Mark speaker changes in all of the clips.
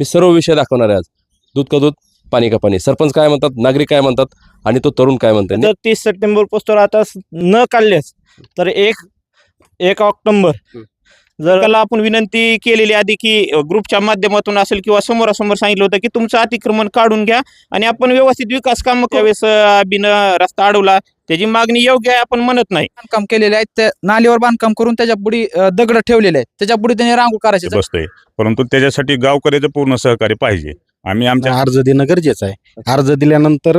Speaker 1: मी सर्व विषय दाखवणार आहे आज. दूध का दूध पाणी का पाणी. सरपंच काय म्हणतात नागरिक काय म्हणतात आणि तो तरुण काय म्हणतात
Speaker 2: जर तीस सप्टेंबर पोस्टर आता न काढल्यास तर एक एक ऑक्टोबर. जर त्याला आपण विनंती केलेली आधी की ग्रुपच्या माध्यमातून असेल किंवा समोरासमोर सांगितलं होतं की तुमचं अतिक्रमण काढून घ्या आणि आपण व्यवस्थित विकास काम त्यावेळेस अ, बिन रस्ता अडवला त्याची मागणी योग्य आहे आपण म्हणत नाही.
Speaker 3: बांधकाम केलेले आहेत त्या नालीवर बांधकाम करून त्याच्या बुडी दगड ठेवलेले आहेत. त्याच्या बुडी त्यांनी रांगोळ करायचे
Speaker 4: बसतंय. परंतु त्याच्यासाठी गावकऱ्याचं पूर्ण सहकार्य पाहिजे. आम्ही आमच्या
Speaker 5: अर्ज देणं गरजेचं आहे. अर्ज दिल्यानंतर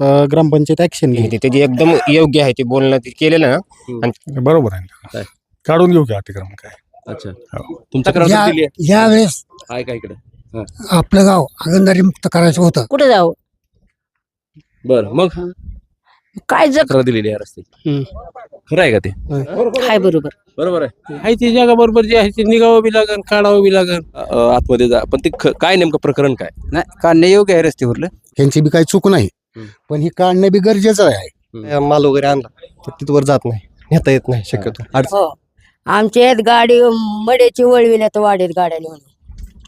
Speaker 5: अ, ग्रामपंचायत ऍक्शन घेईल.
Speaker 6: ते ते एकदम योग्य आहे ते बोलणं ते केलेलं ना.
Speaker 7: बरोबर आहे? ना काढून घेऊ की अतिक्रमण काय?
Speaker 1: अच्छा.
Speaker 7: हो.
Speaker 1: तुमचा तक्रार
Speaker 8: या
Speaker 1: दिली आहे.
Speaker 8: यावेळेस
Speaker 1: आहे का इकडे.
Speaker 8: आपलं गाव आगंदारी मुक्त करायचं होतं.
Speaker 9: कुठे जाऊ?
Speaker 1: बरं मग?
Speaker 9: काय जग
Speaker 1: तक्रार दिलेली आहे रस्ते.
Speaker 5: हम्म.
Speaker 1: खरं आहे का ते?
Speaker 9: काय बरोबर.
Speaker 1: बरोबर आहे.
Speaker 10: आहे ती जागा बरोबर जी आहे ती निघावं बी लागन काढावं बी लागन.
Speaker 1: अ, आतमध्ये जा. पण ते ख- काय नेमकं प्रकरण काय?
Speaker 3: नाही काढणे योग्य आहे रस्त्यावरलं.
Speaker 5: ह्यांची बी काही चूक नाही.
Speaker 1: हम्म.
Speaker 5: पण ही काढणं बी गरजेचं आहे.
Speaker 6: माल वगैरे आणला तर तिथवर जात नाही. नेता येत नाही शक्यतो. अडचण
Speaker 9: हो. आमच्या यात गाडी मड्याची वळविल्यात वाढेत गाड्या नेऊन.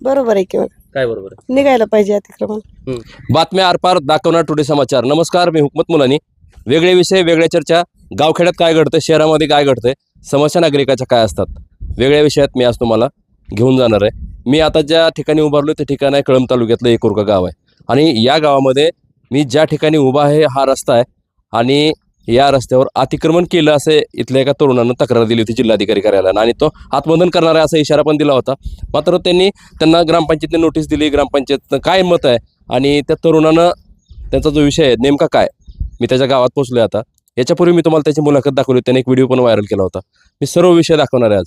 Speaker 11: बरोबर आहे किंवा
Speaker 1: काय बरोबर आहे?
Speaker 11: निघायला पाहिजे अतिक्रमण.
Speaker 1: बातम्या आरपार दाखवणार टुडे समाचार. नमस्कार मी हुकमत मुलानी. वेगळे विषय वेगळ्या चर्चा. गावखेड्यात काय घडतं शहरामध्ये काय घडतंय? समस्या नागरिकाच्या काय असतात? वेगळ्या विषयात मी आज तुम्हाला घेऊन जाणार आहे. मी आता ज्या ठिकाणी उभारलो ते ठिकाण आहे कळंब तालुक्यातलं एकुरका गाव आहे. आणि या गावामध्ये मी ज्या ठिकाणी उभा आहे हा रस्ता आहे. आणि या रस्त्यावर अतिक्रमण केलं असे इथल्या एका तरुणानं तक्रार दिली होती जिल्हाधिकारी कार्यालयानं आणि तो आत्मदन करणार आहे असा इशारा पण दिला होता. मात्र त्यांनी त्यांना ग्रामपंचायतीने नोटीस दिली. ग्रामपंचायतनं काय मत आहे? आणि त्या तरुणानं त्यांचा जो विषय आहे नेमका काय? मी त्याच्या गावात पोहोचलोय आता. याच्यापूर्वी मी तुम्हाला त्याची मुलाखत दाखवली. त्याने एक व्हिडिओ पण व्हायरल केला होता. मी सर्व विषय दाखवणार आहे आज.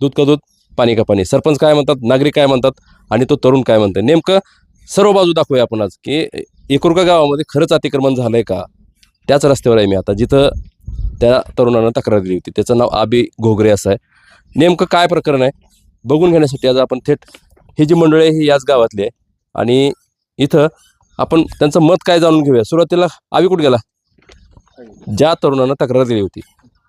Speaker 1: दूध का दूध पाणी का पाणी. सरपंच काय म्हणतात? नागरिक काय म्हणतात? आणि तो तरुण काय म्हणतात नेमकं सर्व बाजू दाखवूया आपण आज की एकुरका गावामध्ये खरंच अतिक्रमण झालं आहे का? त्याच रस्त्यावर आहे मी आता जिथं त्या तरुणानं तक्रार दिली होती. त्याचं नाव आबी घोगरे असं आहे. नेमकं काय प्रकरण आहे बघून घेण्यासाठी आज आपण थेट ही जी मंडळी आहे ही याच गावातली आहे. आणि इथं आपण त्यांचं मत काय जाणून घेऊया. सुरुवातीला आवी कुठं गेला? ज्या तरुणानं तक्रार दिली होती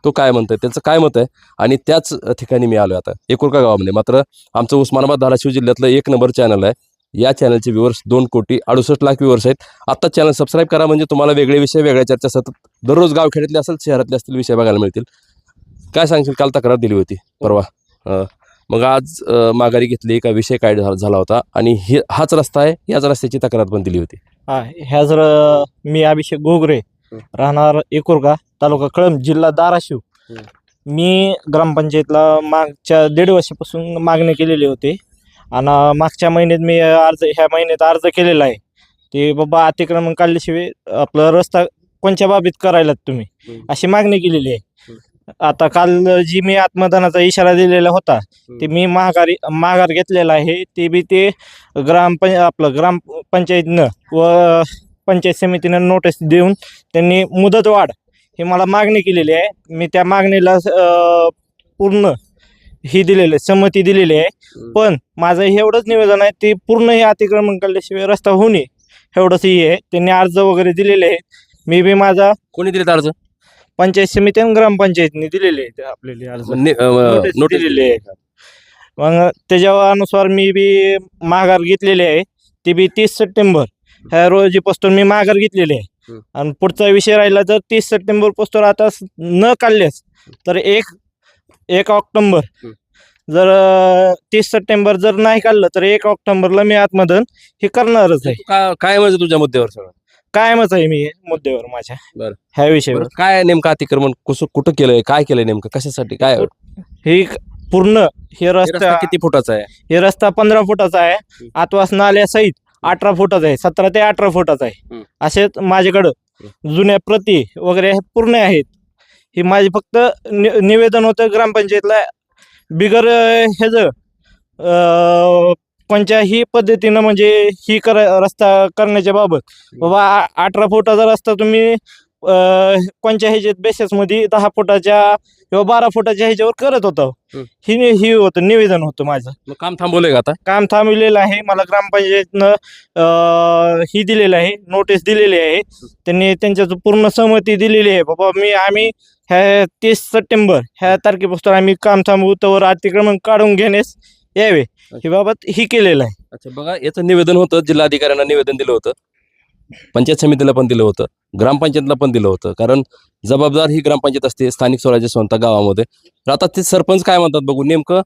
Speaker 1: तो काय म्हणतोय? त्याचं काय मत आहे? आणि त्याच ठिकाणी मी आलो आता. एकुरका गावामध्ये. मात्र आमचं उस्मानाबाद धाराशिव जिल्ह्यातलं एक नंबर चॅनल आहे. या चॅनलचे व्ह्यूवर्स दोन कोटी अडुसष्ट लाख व्ह्यूवर्स आहेत. आत्ता चॅनल सबस्क्राईब करा म्हणजे तुम्हाला वेगळे विषय वेगळ्या चर्चा सतत दररोज गावखेड्यातले असेल शहरातले असतील विषय बघायला मिळतील. काय सांगशील? काल तक्रार दिली होती. परवा. मग आज माघारी घेतली का विषय काय झाला होता. आणि हे हाच रस्ता आहे याच रस्त्याची तक्रार पण दिली होती.
Speaker 2: हा ह्या जर मी अभिषेक गोगरे राहणार एकुरगा तालुका कळंब जिल्हा धाराशिव. मी ग्रामपंचायतला मागच्या दीड वर्षापासून मागणी केलेली होती. आणि मागच्या महिन्यात मी अर्ज ह्या महिन्यात अर्ज केलेला आहे. ते बाबा अतिक्रमण काढल्याशिवाय आपला रस्ता कोणत्या बाबीत करायलात तुम्ही? अशी मागणी केलेली आहे. आता काल जी मी आत्मदानाचा इशारा दिलेला होता ते मी महागारी माघार घेतलेला आहे. ते बी ते ग्रामपं आपलं ग्रामपंचायतनं व पंचायत समितीनं नोटीस देऊन त्यांनी मुदत वाढ ही मला मागणी केलेली आहे. मी त्या मागणीला पूर्ण ही दिलेली आहे संमती दिलेली आहे. पण माझं हे एवढंच निवेदन आहे ते पूर्ण हे अतिक्रमण काढल्याशिवाय रस्ता होऊ नये. एवढंच हे आहे. त्यांनी अर्ज वगैरे दिलेले आहेत. मी बी माझा
Speaker 1: कोणी दिले अर्ज?
Speaker 2: पंचायत समिती आणि ग्रामपंचायतनी दिलेले आहेत आपल्याला अर्ज.
Speaker 1: ने- अं,
Speaker 2: नोटीस
Speaker 1: नोटीस
Speaker 2: दिलेली आहे मग त्याच्या अनुसार मी बी माघार घेतलेली आहे. ती बी तीस सप्टेंबर. ह्या रोजीपासून मी माघार घेतलेली आहे. आणि पुढचा विषय राहिला तर तीस सप्टेंबरपासून आता स- न काढल्यास तर एक एक ऑक्टोबर. जर तीस सप्टेंबर जर नाही काढलं तर एक ऑक्टोबरला मी आत्मदन हे करणारच आहे.
Speaker 1: का- काय म्हणजे तुझ्या मुद्द्यावर सगळं?
Speaker 2: कायमच आहे मी मुद्द्यावर माझ्या.
Speaker 1: बरं.
Speaker 2: ह्या विषयावर.
Speaker 1: बरं, काय नेमकं अतिक्रमण कसं कुठं केलंय काय केलंय नेमकं कशासाठी काय? हे
Speaker 2: ही पूर्ण हे
Speaker 1: रस्ता
Speaker 2: रस्ता
Speaker 1: किती फुटाचा आहे?
Speaker 2: हे रस्ता पंधरा फुटाचा आहे. आतवास नाल्यासहित अठरा फुटाचा आहे. सतरा ते अठरा फुटाचा आहे. असेच माझ्याकडं. जुन्या प्रती वगैरे हे पूर्ण आहेत. हे माझे फक्त नि- निवेदन होतं ग्रामपंचायतला. बिगर ह्याच कोणत्याही पद्धतीनं म्हणजे ही कर रस्ता करण्याच्या बाबत. बाबा अठरा फुटाचा रस्ता तुम्ही कोणत्या ह्याच्यात बेसेसमध्ये दहा फुटाच्या किंवा बारा फुटाच्या ह्याच्यावर करत होता. ही ही होतं निवेदन होतं माझं.
Speaker 1: काम थांबवलंय का आता?
Speaker 2: काम थांबलेलं आहे. मला ग्रामपंचायतनं ही दिलेलं आहे. नोटीस दिलेली आहे. त्यांनी त्यांच्या पूर्ण सहमती दिलेली आहे. बाबा मी आम्ही ह्या तीस सप्टेंबर ह्या तारखेपासून आम्ही काम थांबवू तर अतिक्रमण काढून घेण्यास यावे. हे बाबत ही केलेलं आहे.
Speaker 1: अच्छा बघा याचं निवेदन होतं जिल्हाधिकाऱ्यांना निवेदन दिलं होतं. पंचायत समितीला पण दिलं होतं. ग्रामपंचायतला पण दिलं होतं. कारण जबाबदार ही ग्रामपंचायत असते स्थानिक स्वराज्य संस्था गावामध्ये. तर आता ते सरपंच काय म्हणतात बघू? नेमकं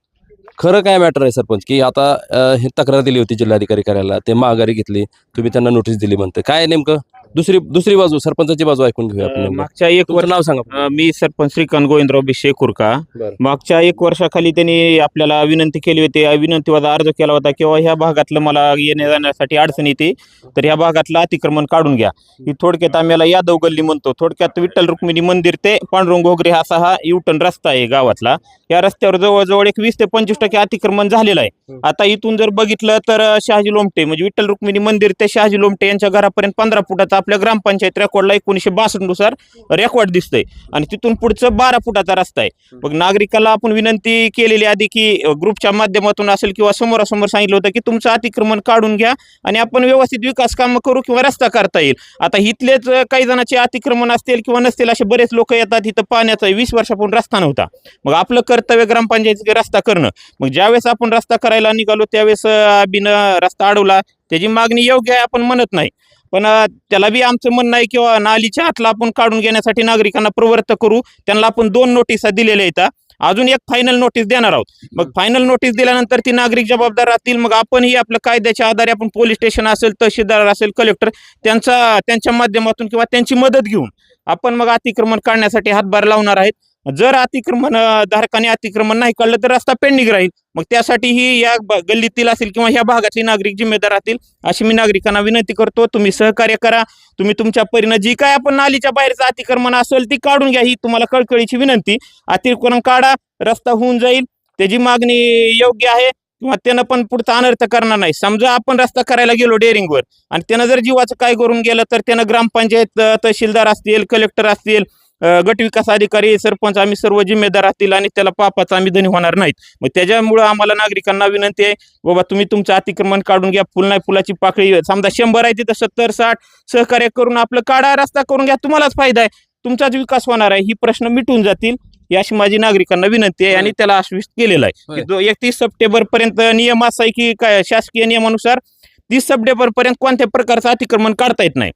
Speaker 1: खरं काय मॅटर आहे सरपंच? की आता अं, हे तक्रार दिली होती जिल्हाधिकारी कार्यालयाला ते माघारी घेतली तुम्ही त्यांना नोटीस दिली म्हणते. काय नेमकं? दुसरी दुसरी बाजू सरपंचाची बाजू ऐकून घेऊया आपण नेमकं.
Speaker 12: मागच्या एक
Speaker 1: तुमचं नाव सांगा.
Speaker 12: अ, मी सरपंच श्रीकांत गोविंदराव बिशे कुरका
Speaker 1: बरं.
Speaker 12: मागच्या एक वर्षाखाली त्यांनी आपल्याला विनंती केली होती. अ, विनंतीवादा अर्ज केला होता किंवा ह्या भागातलं मला येण्या जाण्यासाठी अडचण येते. तर ह्या भागातलं अतिक्रमण काढून घ्या. ही थोडक्यात आम्ही याला यादव गल्ली म्हणतो. थोडक्यात विठ्ठल रुक्मिणी मंदिर ते पांडुरंग घोगरे हा असा हा युटर्न रस्ता आहे गावातला. या रस्त्यावर जवळजवळ एक वीस ते पंचवीस टक्के अतिक्रमण झालेलं आहे. आता इथून जर बघितलं तर अ, शहाजी लोमटे म्हणजे विठ्ठल रुक्मिणी मंदिर ते शहाजी लोमटे यांच्या घरापर्यंत पंधरा फुटाचा आपल्या ग्रामपंचायत रेकॉर्डला एकोणीशे बासष्टनुसार रेकॉर्ड दिसतंय. आणि तिथून पुढचं बारा फुटाचा रस्ता आहे. मग नागरिकाला आपण विनंती केलेली आधी की ग्रुपच्या माध्यमातून असेल किंवा समोरासमोर सांगितलं होतं की तुमचं अतिक्रमण काढून घ्या आणि आपण व्यवस्थित विकास कामं करू किंवा रस्ता करता येईल. आता इथलेच काही जणांचे अतिक्रमण असतील किंवा नसतील असे बरेच लोक येतात इथं पाण्याचा वीस वर्षापूर्वी रस्ता नव्हता. मग आपलं कर्तव्य ग्रामपंचायतीचे रस्ता करणं. मग ज्यावेळेस आपण रस्ता करायला निघालो त्यावेळेस बिन रस्ता अडवला त्याची मागणी योग्य आहे आपण म्हणत नाही. पण त्याला बी आमचं म्हणणं आहे किंवा नालीच्या हातला आपण काढून घेण्यासाठी नागरिकांना प्रवृत्त करू. त्यांना आपण दोन नोटिसा दिलेल्या आहेत अजून एक फायनल नोटीस देणार आहोत. मग फायनल नोटीस दिल्यानंतर ती नागरिक जबाबदार राहतील मग आपणही आपल्या कायद्याच्या आधारे आपण पोलीस स्टेशन असेल तहसीलदार असेल कलेक्टर त्यांचा त्यांच्या माध्यमातून किंवा त्यांची मदत घेऊन आपण मग अतिक्रमण काढण्यासाठी हातभार लावणार आहेत. जर अतिक्रमण धारकाने अतिक्रमण नाही काढलं तर रस्ता पेंडिंग राहील. मग त्यासाठी ही या गल्लीतील असेल किंवा ह्या भागातले नागरिक जिम्मेदार राहतील अशी मी नागरिकांना विनंती करतो. तुम्ही सहकार्य करा. तुम्ही तुमच्या परीनं जी काय आपण नालीच्या बाहेरचं अतिक्रमण असेल ती काढून घ्या ही तुम्हाला कळकळीची विनंती. अतिक्रमण काढा रस्ता होऊन जाईल. त्याची मागणी योग्य आहे किंवा त्यानं पण पुढचा अनर्थ करणार नाही. समजा आपण रस्ता करायला गेलो डेअरिंगवर आणि त्यानं जर जीवाचं काय करून गेलं तर त्यानं ग्रामपंचायत तहसीलदार असतील कलेक्टर असतील गट विकास अधिकारी सरपंच आम्ही सर्व जिम्मेदार असतील आणि त्याला पापाचा आम्ही धनी होणार नाहीत. मग त्याच्यामुळं आम्हाला नागरिकांना विनंती आहे बाबा तुम्ही तुमचं अतिक्रमण काढून घ्या फुल नाही फुलाची पाकळी समजा शंभर आहे तिथं सत्तर साठ सहकार्य करून आपलं काढा रस्ता करून घ्या तुम्हालाच फायदा आहे. तुमचाच विकास होणार आहे ही प्रश्न मिटून जातील ही अशी माझी नागरिकांना विनंती आहे आणि त्याला आश्वस्त केलेलं आहे. एकतीस सप्टेंबर पर्यंत नियम असा आहे की काय शासकीय नियमानुसार तीस सप्टेंबर पर्यंत कोणत्या प्रकारचं अतिक्रमण काढता येत नाही.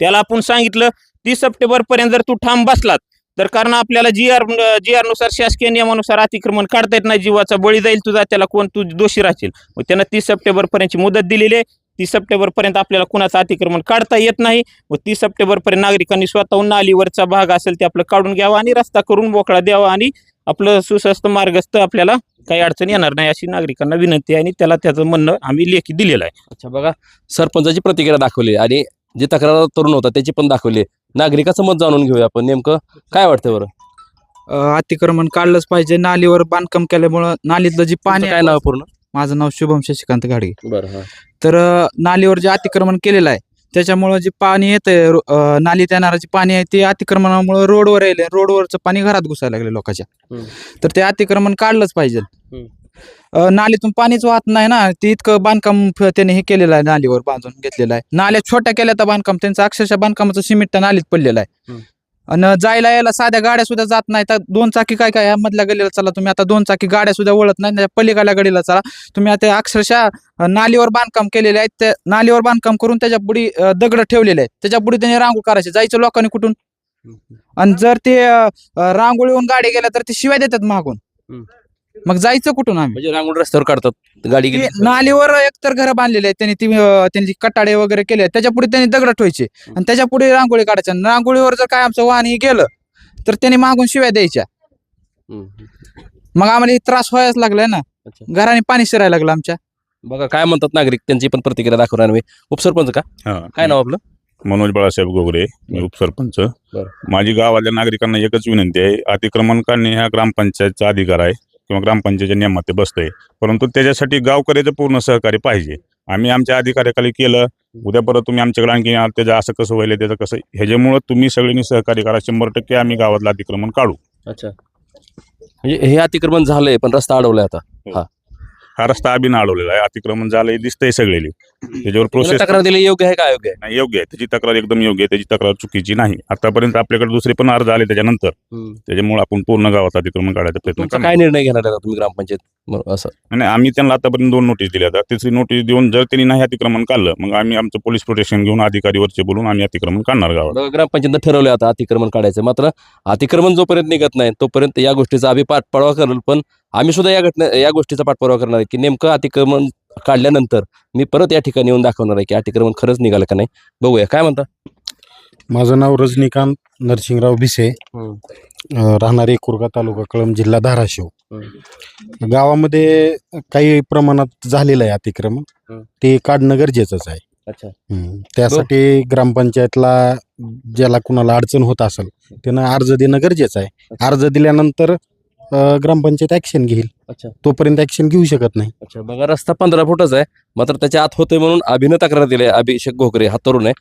Speaker 12: त्याला आपण सांगितलं तीस सप्टेंबर पर्यंत जर तू ठाम बसलात तर कारण आपल्याला जी आर जी आरनुसार शासकीय नियमानुसार अतिक्रमण काढता येत नाही जीवाचा बळी जाईल तुझा त्याला कोण तू दोषी राहशील. मग त्यांना तीस सप्टेंबर पर्यंतची मुदत दिलेली आहे. तीस सप्टेंबर पर्यंत आपल्याला कुणाचं अतिक्रमण काढता येत नाही. व तीस सप्टेंबर पर्यंत नागरिकांनी स्वतःहून नालीवरचा भाग असेल ते आपलं काढून घ्यावा आणि रस्ता करून मोकळा द्यावा आणि आपलं सुस्वस्थ मार्गस्थ आपल्याला काही अडचण येणार नाही अशी नागरिकांना विनंती आहे आणि त्याला त्याचं म्हणणं आम्ही लेखी दिलेलं आहे.
Speaker 1: अच्छा बघा सरपंचाची प्रतिक्रिया दाखवली आणि जे तक्रार तरुण होता त्याची पण दाखवली. नागरिकाचं मत जाणून घेऊया आपण. नेमकं काय वाटतं बरं?
Speaker 3: अ, अतिक्रमण काढलंच पाहिजे. नालीवर बांधकाम केल्यामुळं नालीतलं जे
Speaker 1: पाणी काय नाव पूर्ण?
Speaker 3: माझं नाव शुभम शशिकांत घाडगे.
Speaker 1: बरं हा.
Speaker 3: तर अ, नालीवर जे अतिक्रमण केलेलं आहे त्याच्यामुळं जे पाणी येतंय रो- अ, नालीत येणारं जे पाणी आहे ते अतिक्रमणामुळे रोडवर येईल रोडवरचं पाणी घरात घुसायला लागले लोकांच्या.
Speaker 1: हम्म.
Speaker 3: तर ते अतिक्रमण काढलंच पाहिजे.
Speaker 1: हम्म.
Speaker 3: नालीतून पाणीच वाहत नाही ना. ते इतकं बांधकाम त्याने हे केलेलं आहे नालीवर बांधून घेतलेलं आहे. नाल्या छोट्या केल्या तर बांधकाम त्यांचं अक्षरशः बांधकामाचं सिमेंट नालीत पडलेलं आहे. आणि जायला यायला साध्या गाड्या सुद्धा जात नाही. तर दोन चाकी काय काय या मधल्या गलीला चला तुम्ही. आता दोन चाकी गाड्या सुद्धा वळत नाही पलीकडल्या गडीला चला. तुम्ही आता अक्षरशः नालीवर बांधकाम केलेले आहेत. त्या नालीवर बांधकाम करून त्याच्या बुडी दगड ठेवलेले आहेत. त्याच्या बुडी त्यांनी रांगोळ करायचे जायचं लोकांनी कुठून? आणि जर ते रांगोळीहून गाडी गेल्या तर ते शिवाय देतात मागून. मग जायचं कुठून आम्ही?
Speaker 1: म्हणजे रांगोळी रस्त्यावर काढतात गाडी
Speaker 3: ते
Speaker 1: गेली
Speaker 3: नालीवर एकतर घर बांधलेले आहेत त्यांनी ती अं, त्यांची कटाडे वगैरे केले आहेत. त्याच्या पुढे त्यांनी दगड ठेवायचे. आणि त्याच्या पुढे रांगोळी काढायच्या. आणि रांगोळीवर जर काय आमचं वाहन हे गेलं तर त्यांनी मागून शिव्या द्यायच्या.
Speaker 1: हम्म.
Speaker 3: मग आम्हाला हे त्रास व्हायच लागलाय ना.
Speaker 1: अच्छा.
Speaker 3: घराने पाणी शिरायला लागलं आमच्या.
Speaker 1: बघा काय म्हणतात नागरिक त्यांची पण प्रतिक्रिया दाखवणार मी उपसरपंच का?
Speaker 4: हा.
Speaker 1: काय नाव आपलं?
Speaker 4: मनोज बाळासाहेब गोगरे मी उपसरपंच.
Speaker 1: बरं.
Speaker 4: माझी गावातल्या नागरिकांना एकच विनंती आहे अतिक्रमण काढणे हा ग्रामपंचायतचा अधिकार आहे. किंवा ग्रामपंचायतच्या नियमात ते बसतंय. परंतु त्याच्यासाठी गावकऱ्याचं पूर्ण सहकार्य पाहिजे. आम्ही आमच्या अधिकाऱ्याखाली केलं. उद्या परत तुम्ही आमच्याकडे आणखी त्याचं असं कसं व्हायला त्याचं कसं ह्याच्यामुळं तुम्ही सगळ्यांनी सहकार्य करा. शंभर टक्के आम्ही गावातलं अतिक्रमण काढू.
Speaker 1: अच्छा. म्हणजे हे अतिक्रमण झालंय पण रस्ता अडवलाय आता.
Speaker 4: हा. रस्ता अभिन अडवलेला आहे. अतिक्रमण झालंय दिसतंय सगळेली. त्याच्यावर प्रोसेस
Speaker 1: तक्रार दिली योग्य आहे का योग्य
Speaker 4: नाही योग्य आहे. त्याची तक्रार एकदम योग्य आहे. त्याची तक्रार चुकीची नाही. आतापर्यंत आपल्याकडे दुसरे पण अर्ज आले त्याच्यानंतर. त्याच्यामुळे आपण पूर्ण गावात अतिक्रमण काढायचा प्रयत्न
Speaker 1: तुमचा
Speaker 4: करणार
Speaker 1: काय निर्णय घेणार आहे आता तुम्ही ग्रामपंचायत? बरं, असं.
Speaker 4: आणि आम्ही त्यांना आतापर्यंत दोन नोटीस दिल्या आता. तिसरी नोटीस देऊन जर त्यांनी नाही अतिक्रमण काढलं मग आम्ही आमचं पोलीस प्रोटेक्शन घेऊन अधिकारीवरचे बोलून आम्ही अतिक्रमण काढणार गावात.
Speaker 1: बघा, ग्रामपंचायतीनं ठरवलं आता अतिक्रमण काढायचं. मात्र अतिक्रमण जोपर्यंत निघत नाही तोपर्यंत या गोष्टीचा आम्ही पाठपुरावा करेल. पण आम्ही सुद्धा या घटने या गोष्टीचा पाठपुरावा करणार आहे की नेमकं अतिक्रमण काढल्यानंतर मी परत या ठिकाणी येऊन दाखवणार आहे की अतिक्रमण खरंच निघालं का नाही. बघूया. काय म्हणता?
Speaker 5: माझं नाव रजनीकांत नरसिंगराव भिसे. राहणार एकुरगा तालुका कळंब जिल्हा धाराशिव. गावामध्ये काही प्रमाणात झालेलं आहे अतिक्रमण. ते काढणं गरजेचंच आहे.
Speaker 1: अच्छा.
Speaker 5: त्यासाठी ग्रामपंचायतला ज्याला कुणाला अडचण होत असेल त्यानं अर्ज देणं गरजेचं आहे. अर्ज दिल्यानंतर ग्रामपंचायत ऍक्शन घेईल.
Speaker 1: अच्छा.
Speaker 5: तोपर्यंत ऍक्शन घेऊ शकत नाही.
Speaker 1: अच्छा. बघा रस्ता पंधरा फुटच आहे. मात्र त्याच्या आत होतोय म्हणून अभिनय तक्रार दिली अभिषेक घोकरे हा तरुण आहे.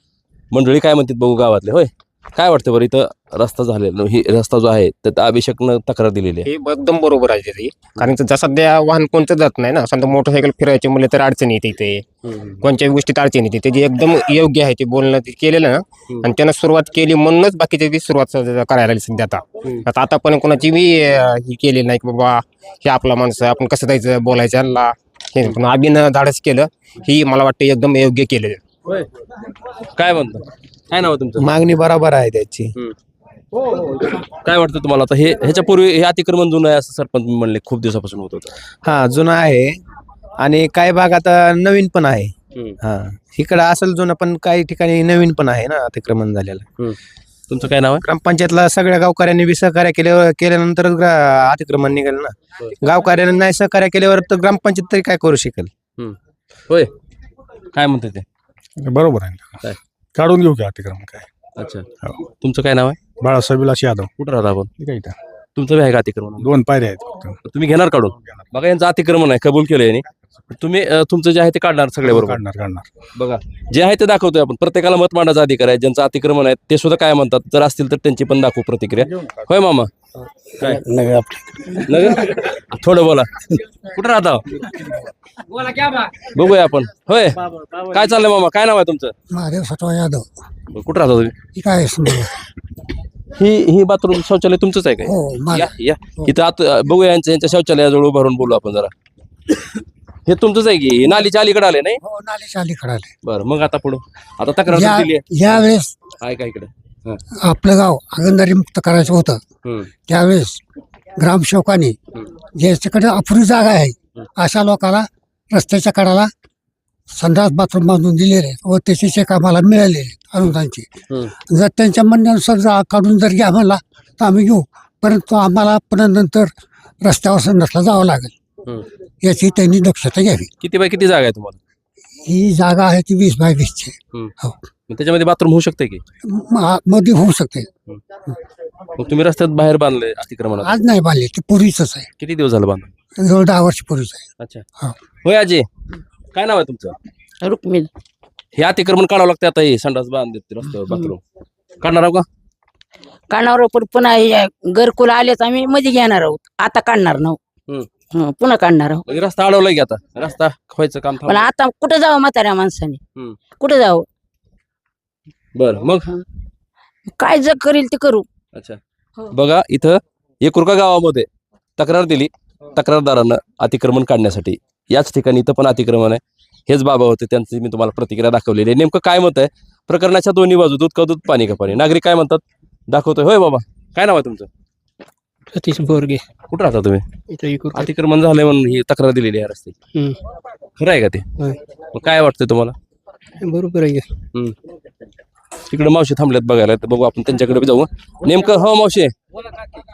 Speaker 1: मंडळी काय म्हणतात बघू गावातले होय? काय वाटतं बरं इथं रस्ता झालेला ही रस्ता जो आहे तर अभिषेकनं तक्रार दिलेली आहे?
Speaker 6: हे एकदम बरोबर आहे त्याची कारण की जसं सध्या वाहन कोणतं जात नाही ना समजा मोटरसायकल फिरायचे म्हणले तर अडचण येते इथे. कोणत्याही गोष्टीत अडचण येते. त्याची एकदम योग्य आहे ते बोलणं ते केलेलं ना आणि त्यानं सुरुवात केली म्हणूनच बाकीच्या बी सुरुवात करायला लागली सध्या आता. आता आता पण कोणाची बी अं, ही केली नाही की बाबा हे आपला माणसं आपण कसं जायचं बोलायचं हे पण अभिनं धाडस केलं. ही मला वाटतं एकदम योग्य केलं
Speaker 1: काय म्हणतो? काय नाव आहे तुमचं?
Speaker 6: मागणी बरोबर आहे त्याची.
Speaker 1: काय वाटतं तुम्हाला? आता हे ह्याच्यापूर्वी हे अतिक्रमण जुनं आहे असं सरपंच म्हणले खूप दिवसापासून होत होतं.
Speaker 6: हा जुना आहे. आणि काही भाग आता नवीन पण आहे.
Speaker 1: हम्म.
Speaker 6: हा इकडं असेल जुनं पण काही ठिकाणी नवीन पण आहे ना अतिक्रमण झालेलं.
Speaker 1: तुमचं काय नाव आहे?
Speaker 6: ग्रामपंचायतला सगळ्या गावकऱ्यांनी बी सहकार्य केल्यावर केल्यानंतर ग्रा- अतिक्रमण निघेल ना. गावकऱ्यांनी नाही सहकार्य केल्यावर तर ग्रामपंचायत तरी काय करू शकेल?
Speaker 1: होय. काय म्हणते ते?
Speaker 7: बरोबर आहे.
Speaker 1: काय?
Speaker 7: काढून घेऊ की अतिक्रमण काय.
Speaker 1: अच्छा. तुमचं काय नाव आहे?
Speaker 7: बाळासाहेब विलास यादव.
Speaker 1: कुठं राहता आपण?
Speaker 7: ठीक आहे इथं.
Speaker 1: तुमचं बी आहे का अतिक्रमण?
Speaker 7: दोन पायऱ्या आहेत फक्त.
Speaker 1: तुम्ही घेणार काढून? बघा यांचं अतिक्रमण आहे कबूल केलं यांनी. तुम्ही अं, तुमचं जे आहे ते काढणार सगळे बरोबर?
Speaker 7: काढणार काढणार.
Speaker 1: बघा जे आहे ते दाखवतोय आपण. प्रत्येकाला मत मांडायचा अधिकार आहे ज्यांचं अतिक्रमण आहे ते सुद्धा काय म्हणतात? जर असतील तर त्यांची पण दाखवू प्रतिक्रिया. होय मामा? काय? नगर थोडं बोला. कुठं राहता हो? बघूया आपण. होय. काय चाललंय मामा? काय नाव आहे तुमचं?
Speaker 8: महादेव सटवा यादव.
Speaker 1: कुठं राहता तुम्ही?
Speaker 8: ही काय समजा?
Speaker 1: ही ही बाथरूम शौचालय तुमचंच आहे काय?
Speaker 8: हो माझं
Speaker 1: या या. इथं आत बघूया यांच्या यांच्या शौचालयाजवळ उभारून बोलू आपण जरा. हे तुमचंच आहे की? हे नालीच्या अलीकडे आले नाही?
Speaker 8: हो नालीच्या अलीकडे आले
Speaker 1: बरं मग आता पुढं. आता तक्रार
Speaker 8: या
Speaker 1: दिली आहे.
Speaker 8: यावेळेस
Speaker 1: आहे का इकडे? हा.
Speaker 8: आपलं गाव आगंदारी मुक्त करायचं होतं. त्यावेळेस ग्रामसेवकांनी ज्याच्याकडे अपुरी जागा आहे अशा लोकांना रस्त्याच्या कडाला संडास बाथरूम बांधून दिलेले व त्याचे चेक आम्हाला मिळाले अनुदानचे. जर त्यांच्या म्हणण्यानुसार जा काढून जर घ्या म्हणला तर आम्ही घेऊ. परंतु आम्हाला पुन्हा नंतर रस्त्यावर संडासला जावं लागेल. याची त्यांनी दक्षता घ्यावी.
Speaker 1: किती बाय किती जागा आहे तुम्हाला?
Speaker 8: ही जागा आहे ती वीस बाय वीसची. हो.
Speaker 1: मग त्याच्यामध्ये बाथरूम होऊ शकते की?
Speaker 8: म- मध्ये होऊ शकते
Speaker 1: मग तुम्ही रस्त्यात बाहेर बांधले अतिक्रमणात
Speaker 8: आज नाही बांधली ती पूर्वीच आहे.
Speaker 1: किती दिवस झालं बांधून?
Speaker 8: जवळ दहा वर्ष पूर्वीच आहे.
Speaker 1: अच्छा.
Speaker 8: हा.
Speaker 1: होय आजी. काय नाव आहे तुमचं?
Speaker 9: रुक्मिण.
Speaker 1: हे अतिक्रमण काढावं लागतं आता हे संडास बांधत रस्त्यावर बाथरूम. काढणार आहो का?
Speaker 9: काढणार पण पुन्हा हे घरकुल आलेच आम्ही मध्ये घेणार आहोत. आता काढणार
Speaker 1: हम्म.
Speaker 9: हं, पुन्हा काढणार आहोत.
Speaker 1: म्हणजे रस्ता अडवलाय की आता? रस्ता व्हायचं काम
Speaker 9: पण आता कुठं जावं म्हाताऱ्या माणसाने?
Speaker 1: हम्म.
Speaker 9: कुठं जावं?
Speaker 1: बर मग?
Speaker 9: काय जग करील ते करू.
Speaker 1: अच्छा.
Speaker 9: हो.
Speaker 1: बघा इथं एकुरका गावामध्ये तक्रार दिली तक्रारदारानं अतिक्रमण काढण्यासाठी. याच ठिकाणी इथं पण अतिक्रमण आहे. हेच बाबा होते त्यांची मी तुम्हाला प्रतिक्रिया दाखवलेली आहे. नेमकं काय मत आहे? प्रकरणाच्या दोन्ही बाजू दूध का दूध पाणी का पाणी? नागरिक काय म्हणतात? दाखवतोय. होय बाबा. काय नाव आहे तुमचं?
Speaker 10: सतीश बोरगे.
Speaker 1: कुठं राहता तुम्ही?
Speaker 10: इथं
Speaker 1: अतिक्रमण झालंय म्हणून ही तक्रार दिलेली आहे रस्ते
Speaker 10: हम्म.
Speaker 1: खरं आहे का ते?
Speaker 10: होय.
Speaker 1: मग काय वाटतंय तुम्हाला?
Speaker 10: बरोबर आहे.
Speaker 1: तिकडे मावशी थांबल्यात बघायला तर बघू आपण त्यांच्याकडे जाऊ. नेमकं हो मावशी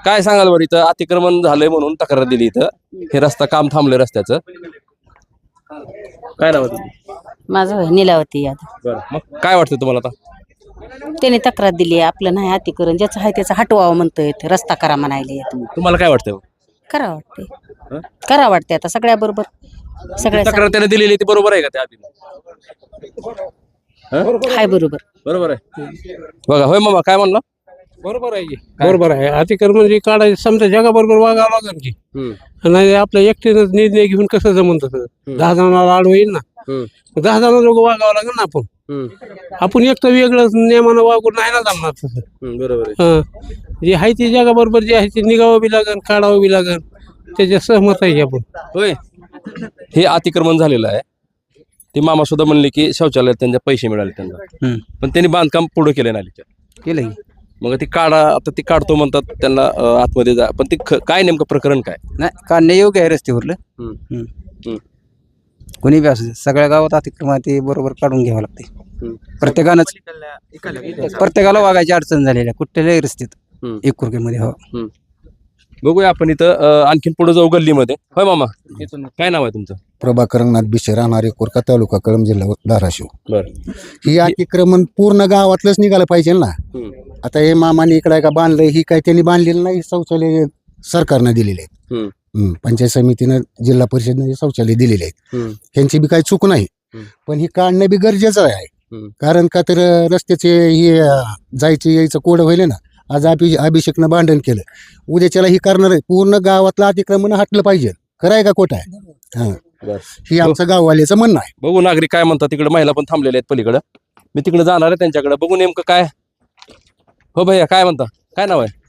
Speaker 1: काय सांगाल बरं इथं? अतिक्रमण झालंय म्हणून तक्रार दिली इथं. हे रस्ता काम थांबलंय रस्त्याचं. काय नाव?
Speaker 9: माझं होय, नीलावती यादव
Speaker 1: बरं मग काय वाटतं तुम्हाला आता?
Speaker 9: त्याने तक्रार दिली आहे आपलं नाही अतिकरण ज्याचं आहे त्याचं हटवावं म्हणतोय ते रस्ता करा म्हणायले
Speaker 1: तुम्हाला काय वाटतं
Speaker 9: करा वाटते करा वाटते आता सगळ्या बरोबर. सगळ्या
Speaker 1: तक्रार त्याने दिलेली ती बरोबर आहे का त्या आधी?
Speaker 9: हाय बरोबर.
Speaker 1: बरोबर आहे. बघा होय मामा काय म्हणलं?
Speaker 10: बरोबर आहे की. बरोबर आहे. अतिक्रमण जे काढायचं समजा जगाबरोबर वागावं लागेल की.
Speaker 1: हम्म.
Speaker 10: नाही आपल्या एकटीनंच निर्णय घेऊन कसं जमन तसं? दहा जणांना आड होईल ना?
Speaker 1: हम्म.
Speaker 10: दहा जणांना लोक वागावं लागेल ना आपण?
Speaker 1: हम्म.
Speaker 10: आपण एक तर वेगळं नियमानं वागून नाही ना जमणार तसं.
Speaker 1: हम्म, बरोबर आहे.
Speaker 10: हं. जे आहे ते जगाबरोबर जे आहे ते निघावं बी लागन काढावं बी लागन त्याच्या सहमत आहे आपण.
Speaker 1: होय. हे अतिक्रमण झालेलं आहे. ते मामा सुद्धा म्हणले की शौचालयात त्यांचे पैसे मिळाले त्यांना.
Speaker 10: हम्म.
Speaker 1: पण त्यांनी बांधकाम पुढे केलं नालीच्या
Speaker 10: केलं
Speaker 1: मग ती काढा आता ती काढतो म्हणतात त्यांना अं, आतमध्ये जा. पण ते ख- काय नेमकं प्रकरण काय?
Speaker 10: नाही काढणे योग्य आहे रस्त्यावरलं.
Speaker 1: हम्म.
Speaker 10: हम्म.
Speaker 1: हम्म.
Speaker 10: कोणी बी असू दे, सगळ्या गावात अतिक्रमण ते बरोबर काढून घ्यावं लागते प्रत्येकानंच प्रत्येकाला वागायची अडचण झालेली आहे. कुठल्याही रस्त्यात
Speaker 1: हम्म.
Speaker 10: एक मध्ये हो
Speaker 1: बघूया आपण इथं अं, आणखीन पुढे जाऊ गल्लीमध्ये. होय मामा? काय नाव आहे तुमचं?
Speaker 8: प्रभाकर नाथ बिशे राहणारे कोरका तालुका कळंब जिल्हा धाराशिव.
Speaker 1: बरं.
Speaker 8: ही अतिक्रमण पूर्ण गावातलंच निघालं पाहिजे ना?
Speaker 1: हम्म.
Speaker 8: आता हे मामाने इकडे का बांधलंय ही काय त्यांनी बांधलेलं नाही शौचालय सरकारनं दिलेले आहेत.
Speaker 1: हम्म.
Speaker 8: पंचायत समितीनं जिल्हा परिषदने शौचालय दिलेले आहेत.
Speaker 1: हम्म.
Speaker 8: ह्यांची बी काही चूक नाही. पण ही काढणं बी गरजेचं आहे. कारण का तर रस्त्याचे हे अं, जायचं यायचं कोड व्हायले ना आज अभि अभिषेकनं भांडण केलं. उद्याच्याला ही करणार आहे. पूर्ण गावातलं अतिक्रमण हटलं पाहिजे. खरं का खोटं आहे? हा. ही आमचं गाववाल्याचं म्हणणं आहे.
Speaker 1: बघू नागरिक काय म्हणतात तिकडे महिला पण थांबलेल्या आहेत पलीकडं. मी तिकडे जाणार आहे त्यांच्याकडे. बघू नेमकं काय. हो भैया काय म्हणता? काय नाव आहे?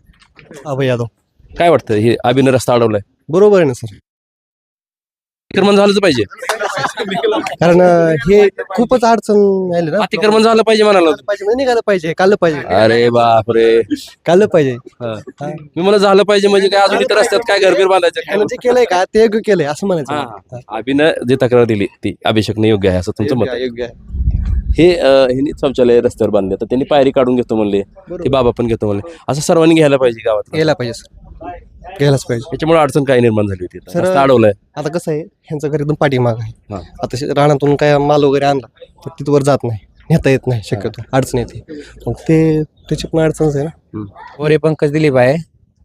Speaker 2: अभय यादव.
Speaker 1: काय वाटतं? हे अभिनय रस्ता अडवलाय.
Speaker 2: बरोबर आहे ना सर.
Speaker 1: अतिक्रमण झालंच पाहिजे.
Speaker 2: कारण हे खूपच अडचण राहिली ना.
Speaker 1: अतिक्रमण झालं पाहिजे म्हणाला
Speaker 2: पाहिजे म्हणजे निघालं पाहिजे काढलं पाहिजे.
Speaker 1: अरे बापरे.
Speaker 2: काढलं पाहिजे.
Speaker 1: मी मला झालं पाहिजे म्हणजे काय अजून इतर रस्त्यात काय घरबीर बांधायचं
Speaker 2: त्यानं जे केलंय का? ते योग्य केलंय असं म्हणायचं.
Speaker 1: हा. अभिनय जी तक्रार दिली ती अभिषेकने योग्य आहे असं तुमचं मत
Speaker 2: योग्य
Speaker 1: आहे.
Speaker 2: आहे, योग्य आहे.
Speaker 1: हे अं, ह्यांनी शौचालय रस्त्यावर बांधले तर त्यांनी पायरी काढून घेतो म्हणले ते बाबा पण घेतो म्हणले. असं सर्वांनी घ्यायला पाहिजे गावात
Speaker 2: गेला पाहिजे सर. घ्यायलाच पाहिजे.
Speaker 1: त्याच्यामुळे अडचण काय निर्माण झाली होती.
Speaker 2: सर,
Speaker 1: रस्ता अडवलाय.
Speaker 2: आता कसं आहे ह्यांचं घर एकदम पाठीमाग आहे.
Speaker 1: हा.
Speaker 2: आता शे- रानातून काय माल वगैरे आणला तर तिथवर जात नाही. नेता येत नाही शक्यतो. अडचण येते. मग ते त्याची पण अडचणच आहे ना.
Speaker 10: गोरे पंकज दिलीप आहे.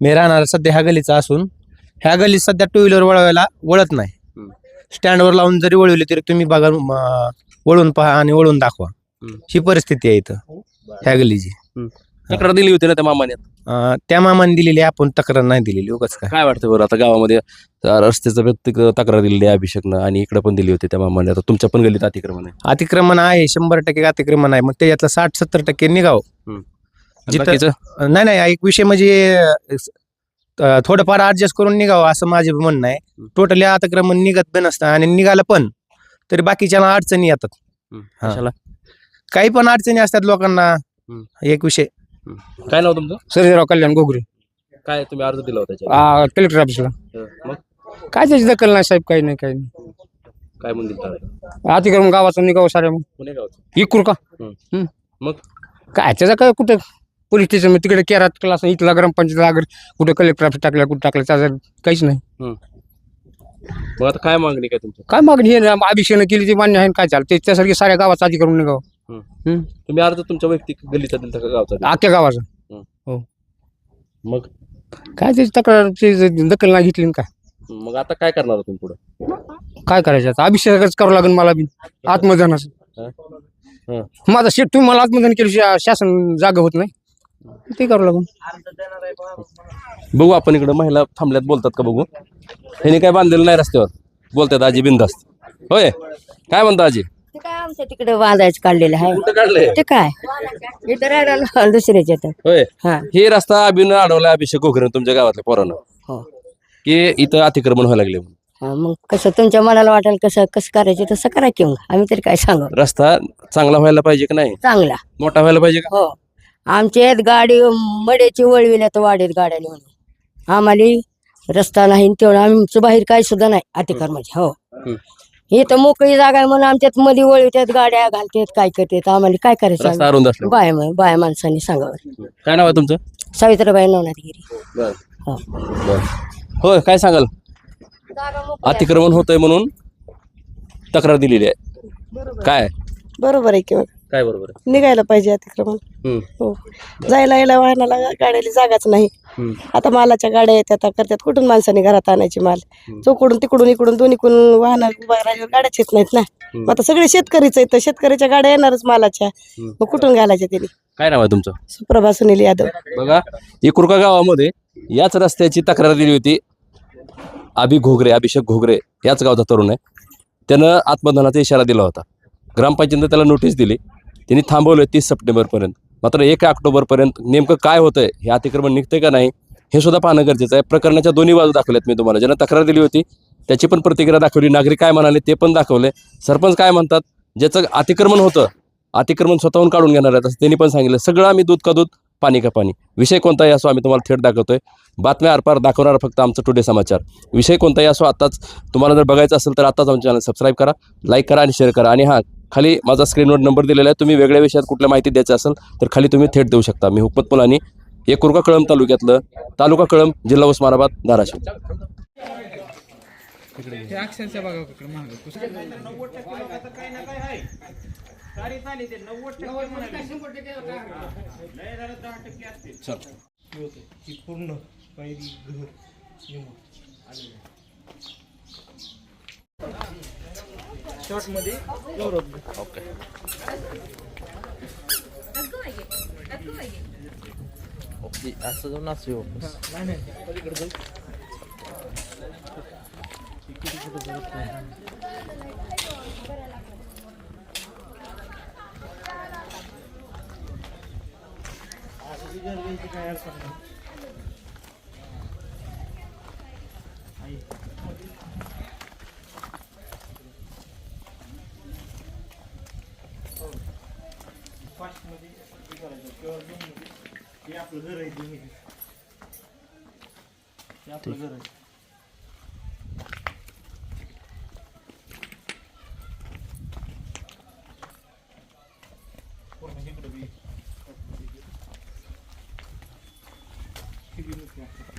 Speaker 10: मी राहणार सध्या ह्या गलीचा असून ह्या गलीत सध्या टू व्हीलर वळवायला वळत नाही.
Speaker 1: हम्म.
Speaker 10: स्टँडवर लावून जरी वळवली तरी तुम्ही बघा म, वळून पहा आणि वळून दाखवा.
Speaker 1: हम्म.
Speaker 10: ही परिस्थिती आहे इथं ह्या गलीची.
Speaker 1: तक्रार दिली होती ना त्या मामाने
Speaker 10: अं, त्या मामाने दिलेली आपण तक्रार नाही दिलेली उगाच काय
Speaker 1: काय वाटतं बरं आता गावामध्ये अं, रस्त्याचं तक्रार दिलेली आहे अभिषेकनं आणि इकडे पण दिली होती त्या मामाने आता तुमच्या पण गलीत अतिक्रमण आहे
Speaker 10: अतिक्रमण आहे शंभर टक्के अतिक्रमण आहे मग त्याच्यातलं साठ सत्तर टक्के निघाव जिथं-
Speaker 1: बाकीचं?
Speaker 10: नाही नाही एक विषय म्हणजे अं, थोडंफार ऍडजस्ट करून निघावं असं माझे म्हणणं आहे टोटली अतिक्रमण निघत पण नसतं आणि निघालं पण तरी बाकीच्या अडचणी येतात
Speaker 1: हम्म.
Speaker 10: हा.
Speaker 1: कशाला?
Speaker 10: काही पण अडचणी असतात लोकांना
Speaker 1: हम्म.
Speaker 10: एक विषय
Speaker 1: काय नाव तुमचं?
Speaker 10: सर्जेराव कल्याण गोगरे.
Speaker 1: काय तुम्ही अर्ज़ दिला होता त्याच्यावर?
Speaker 10: कलेक्टर ऑफिसला
Speaker 1: हं, मग?
Speaker 10: काय त्याची दखल नाही साहेब काही नाही काही नाही.
Speaker 1: काय म्हणून
Speaker 10: अतिक्रमण गावाचं निघावं साऱ्या मग.
Speaker 1: पुणे गावचं?
Speaker 10: इकूर का?
Speaker 1: हम्म.
Speaker 10: हम्म.
Speaker 1: मग?
Speaker 10: काय त्याचं काय कुठं पोलीस स्टेशन तिकडे केरात क्लास इथला ग्रामपंचायत कुठं कलेक्टर ऑफ़िस टाकलं कुठं टाकलं त्याचं काहीच नाही.
Speaker 1: मग आता काय मागणी काय तुमची?
Speaker 10: काय मागणी आहे ना अभिषेकनं केली ती मान्य आहे आणि काय चालतं? ते त्यासारखी साऱ्या गावाचं अतिक्रमण निघावं.
Speaker 1: तुम्ही अर्ज तुमच्या वैयक्तिक गलीचा दिलता का गावचा दिलता?
Speaker 10: अख्ख्या गावाचं.
Speaker 1: मग?
Speaker 10: काय त्याची तक्रार दखल नाही घेतली ना काय?
Speaker 1: मग आता काय करणार आहात तुम्ही पुढे?
Speaker 10: काय करायचं आता? अभिषेकच करावं लागेल मला बी. आत्मदानाचं
Speaker 1: हं.
Speaker 10: माझा शेट तुम्ही मला आत्मदान केलं शा- शासन जागा होत नाही. ते करावं लागून
Speaker 1: बघू आपण इकडे महिला थांबल्यात बोलतात का बघू? ह्याने काय बांधलेलं नाही रस्त्यावर. बोलतात आजी बिंदास्त होय? काय म्हणता आजी?
Speaker 9: ते काय आमच्या तिकडे बांधायचं काढलेलं आहे.
Speaker 1: कुठं काढलंय?
Speaker 9: ते काय? इथं राहिला दुसऱ्याच्या तर
Speaker 1: होय.
Speaker 9: हा.
Speaker 1: हे रस्ता अभिनय अडवला अभिषेक घोगरे तुमच्या गावातल्या पोरानं.
Speaker 9: हो.
Speaker 1: की इथं अतिक्रमण व्हायला लागले म्हणून.
Speaker 9: हा, मग कसं तुमच्या मनाला वाटेल कसं कसं करायचं तसं करा की मग. आम्ही तरी काय सांगू
Speaker 1: रस्ता चांगला व्हायला पाहिजे की नाही?
Speaker 9: चांगला.
Speaker 1: मोठा व्हायला पाहिजे का?
Speaker 9: हो. आमच्या गाडी मड्याची वळविल्यात वाढीत गाड्या नेऊन आम्हाला रस्ता नाही तेवढं आमचं बाहेर काही सुद्धा नाही अतिक्रमाची हो. हे तर मोकळी जागा आहे म्हणून आमच्यात मध्ये वळवितात गाड्या घालतात काय करतात. आम्हाला काय करायचं
Speaker 1: रस्ता
Speaker 9: आम्ही?
Speaker 1: अरुंद असला.
Speaker 9: बाय मग बाय माणसांनी सांगावं.
Speaker 1: काय नाव आहे तुमचं?
Speaker 9: सावित्रीबाई नवनाथगिरी
Speaker 1: बर.
Speaker 9: हो.
Speaker 1: काय सांगाल? अतिक्रमण होतंय म्हणून तक्रार दिलेली आहे. काय?
Speaker 11: बरोबर आहे किंवा
Speaker 1: काय बरोबर आहे?
Speaker 11: निघायला पाहिजे अतिक्रमण.
Speaker 1: हम्म.
Speaker 11: हो. जायला यायला वाहनाला गाड्याला जागाच नाही.
Speaker 1: हम्म.
Speaker 11: आता मालाच्या गाड्या येतात करतात. कुठून माणसाने घरात आणायची माल? चौकडून तिकडून इकडून दोन्हीकडून वाहन गाड्याच येत नाहीत ना. मग आता सगळे शेतकरीच आहेत तर शेतकऱ्याच्या गाड्या येणारच मालाच्या. मग कुठून घालायच्या त्यांनी?
Speaker 1: काय नाव आहे तुमचं?
Speaker 11: सुप्रभा सुनील यादव.
Speaker 1: बघा इकुरका गावामध्ये याच रस्त्याची तक्रार दिली होती. अभि घोगरे अभिषेक घोगरे याच गावचा तरुण आहे. त्यानं आत्मदहनाचा इशारा दिला होता. ग्रामपंचायतीनं त्याला नोटीस दिली. त्यांनी थांबवलं तीस सप्टेंबरपर्यंत. मात्र एक ऑक्टोबरपर्यंत नेमकं काय होतं आहे हे अतिक्रमण निघतं का नाही हे सुद्धा पाहणं गरजेचं आहे. प्रकरणाच्या दोन्ही बाजू दाखवल्यात मी तुम्हाला. ज्यांना तक्रार दिली होती त्याची पण प्रतिक्रिया दाखवली. नागरिक काय म्हणाले ते पण दाखवले सरपंच काय म्हणतात ज्याचं अतिक्रमण होतं अतिक्रमण स्वतःहून काढून घेणार आहेत असं त्यांनी पण सांगितलं. सगळं आम्ही दूध का दूध पाणी का पाणी. विषय कोणताही असो आम्ही तुम्हाला थेट दाखवतोय. बातम्या आरपार दाखवणार फक्त आमचं टुडे समाचार. विषय कोणताही असो आताच तुम्हाला जर बघायचं असेल तर आताच आमचं चॅनल सबस्क्राईब करा लाईक करा आणि शेअर करा. आणि हां खाली माझा स्क्रीनवर नंबर दिलेला आहे. तुम्ही वेगळ्या विषयात कुठल्या माहिती द्यायची असेल तर खाली तुम्ही थेट देऊ शकता. मी हुकमत मुलानी एकुरका कळंब तालुक्यातलं तालुका कळंब जिल्हा उस्मानाबाद धाराशिव.
Speaker 2: पूर्ण शॉर्टमध्ये गौरव असं जाऊन असं नाही नाही पलीकडे जाऊ किती कुठं जात नाही. असं काय अडचण नाही. आई. फास्टमध्ये हे करायचं किंवा दोनमध्ये. हे आपलं घर आहे दोन्ही हे आपलं घर आहे पूर्ण इकडं बी हे बी नको आपलं. हे आपण short आहे. हे आपलं पीक पण वेगळं आहे. इथं तणीन बसत नाही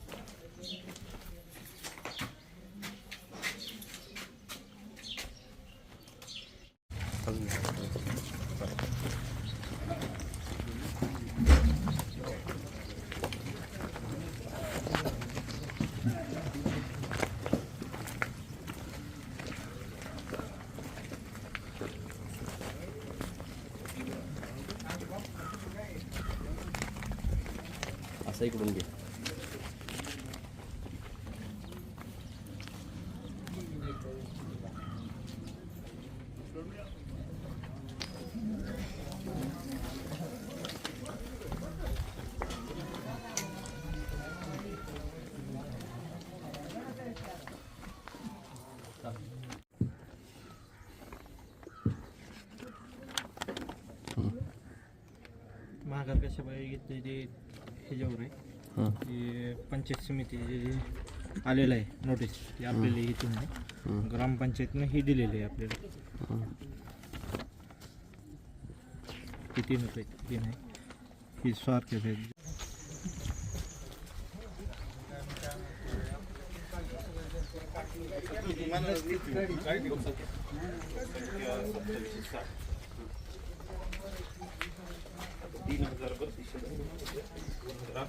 Speaker 2: असं पूर्ण
Speaker 1: असं इकडून घे
Speaker 2: महागात कशा बाई घेतले ते ह्याच्यावर आहे. ते पंचायत समितीचे जे आलेलं आहे नोटीस ते आपल्याला इथून आहे. ग्रामपंचायतनं हे दिलेलं आहे आपल्याला. ते तीनच आहेत तीन आहे ही स्वार्थ आहेत.
Speaker 12: तीन हजार बत्तीस अकरा